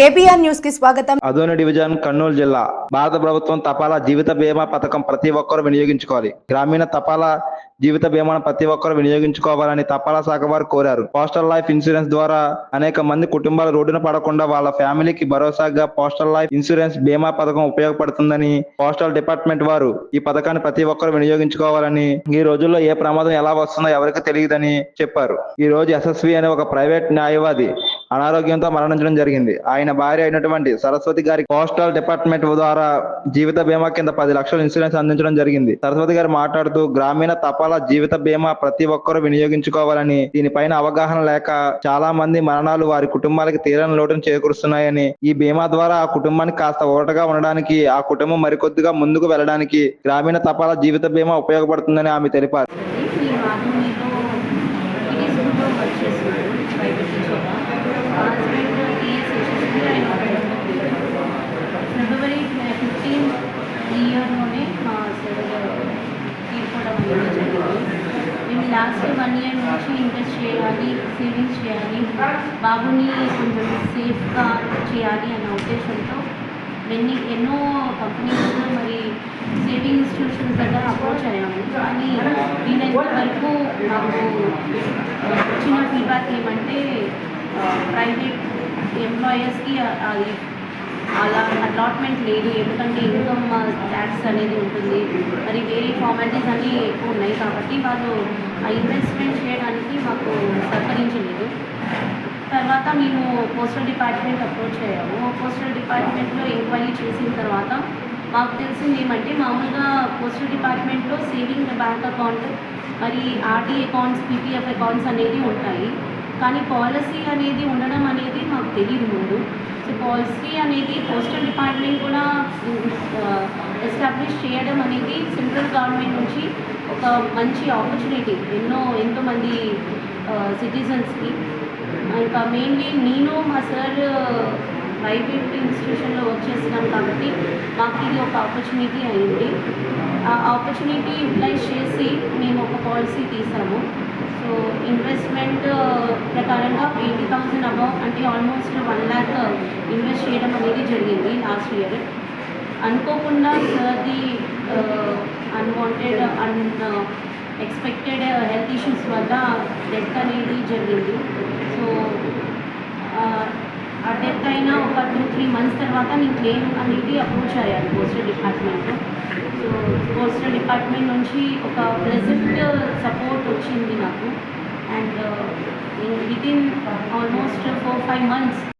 KBR న్యూస్కి స్వాగతం. Adoni division Kurnool జిల్లా. భారత ప్రభుత్వం తపాలా జీవిత బీమా పథకం ప్రతి ఒక్కరు వినియోగించుకోవాలి. గ్రామీణ తపాలా జీవిత బీమాను ప్రతి ఒక్కరు వినియోగించుకోవాలని తపాలా శాఖ వారు కోరారు. పోస్టల్ లైఫ్ ఇన్సూరెన్స్ ద్వారా అనేక మంది కుటుంబాలు రోడ్డున పడకుండా వాళ్ళ ఫ్యామిలీకి భరోసాగా పోస్టల్ లైఫ్ ఇన్సూరెన్స్ బీమా పథకం ఉపయోగపడుతుందని పోస్టల్ డిపార్ట్మెంట్ వారు ఈ పథకాన్ని ప్రతి ఒక్కరు వినియోగించుకోవాలని ఈ రోజుల్లో ఏ ప్రమాదం ఎలా వస్తుందో ఎవరికి తెలియదని చెప్పారు. ఈ రోజు ఎస్ఎస్వి అనే ఒక ప్రైవేట్ న్యాయవాది అనారోగ్యంతో మరణించడం జరిగింది. ఆయన భార్య అయినటువంటి సరస్వతి గారి పోస్టల్ డిపార్ట్మెంట్ ద్వారా జీవిత బీమా కింద పది లక్షల ఇన్సూరెన్స్ అందించడం జరిగింది. సరస్వతి గారు మాట్లాడుతూ గ్రామీణ తపాలా జీవిత బీమా ప్రతి ఒక్కరూ వినియోగించుకోవాలని దీనిపైన అవగాహన లేక చాలా మంది మరణాలు వారి కుటుంబాలకి తీరని లోటును చేకూరుస్తున్నాయని ఈ బీమా ద్వారా ఆ కుటుంబానికి కాస్త ఊరటగా ఉండడానికి ఆ కుటుంబం మరికొద్దిగా ముందుకు వెళ్ళడానికి గ్రామీణ తపాలా జీవిత బీమా ఉపయోగపడుతుందని ఆమె తెలిపారు. ఇయర్లోనే మా సార్ తీసుకోవడం అనేది జరిగింది. మేము లాస్ట్ వన్ ఇయర్ నుంచి ఇన్వెస్ట్ చేయాలి సేవింగ్స్ చేయాలి. బాబుని కొంచెం సేఫ్గా చేయాలి అన్న ఉద్దేశంతో ఎన్ని ఎన్నో కంపెనీస్ మరి సేవింగ్ ఇన్స్టిట్యూషన్స్ దగ్గర అప్రోచ్ అయ్యాము. కానీ వీలైనంత వరకు మాకు వచ్చిన ఫీడ్బ్యాక్ ఏమంటే ప్రైవేట్ ఎంప్లాయర్స్కి అది అలా అలాట్మెంట్ లేదు. ఎందుకంటే ఇన్కమ్ ట్యాక్స్ అనేది ఉంటుంది. మరి వేరే ఫార్మాలిటీస్ అన్నీ ఎక్కువ ఉన్నాయి కాబట్టి వాళ్ళు ఆ ఇన్వెస్ట్మెంట్ చేయడానికి మాకు సహకరించలేదు. తర్వాత మేము పోస్టల్ డిపార్ట్మెంట్ అప్రోచ్ అయ్యాము. పోస్టల్ డిపార్ట్మెంట్లో ఎంక్వైరీ చేసిన తర్వాత మాకు తెలిసింది ఏమంటే మామూలుగా పోస్టల్ డిపార్ట్మెంట్లో సేవింగ్ బ్యాంక్ అకౌంట్ మరి ఆర్డీ అకౌంట్స్ పీపీఎఫ్ అకౌంట్స్ అనేవి ఉంటాయి. కానీ పాలసీ అనేది ఉండడం అనేది మాకు తెలియదు ముందు. సో పాలసీ అనేది పోస్టల్ డిపార్ట్మెంట్ కూడా ఎస్టాబ్లిష్ చేయడం అనేది సెంట్రల్ గవర్నమెంట్ నుంచి ఒక మంచి ఆపర్చునిటీ ఎన్నో ఎంతోమంది సిటిజన్స్కి. ఇంకా మెయిన్లీ నేను మా సార్ ప్రైవేట్ ఇన్స్టిట్యూషన్లో వర్క్ చేస్తున్నాం కాబట్టి మాకు ఇది ఒక ఆపర్చునిటీ అయింది. ఆ ఆపర్చునిటీ యూటిలైజ్ చేసి మేము ఒక పాలసీ తీసాము. So investment eighty thousand above అంటే ఆల్మోస్ట్ వన్ ల్యాక్ ఇన్వెస్ట్ చేయడం అనేది జరిగింది లాస్ట్ ఇయర్. అనుకోకుండా సార్ది unwanted unexpected health issues వల్ల డెత్ అనేది జరిగింది. సో ఆ డెత్ అయిన ఒక టూ త్రీ మంత్స్ తర్వాత నేను క్లెయిమ్ అనేది అప్రోచ్ అయ్యాను postal department so postal department నుంచి ఒక ప్రెజెంట్ సపోర్ట్ వచ్చింది నాకు. and uh, within uh, almost 4-5 months.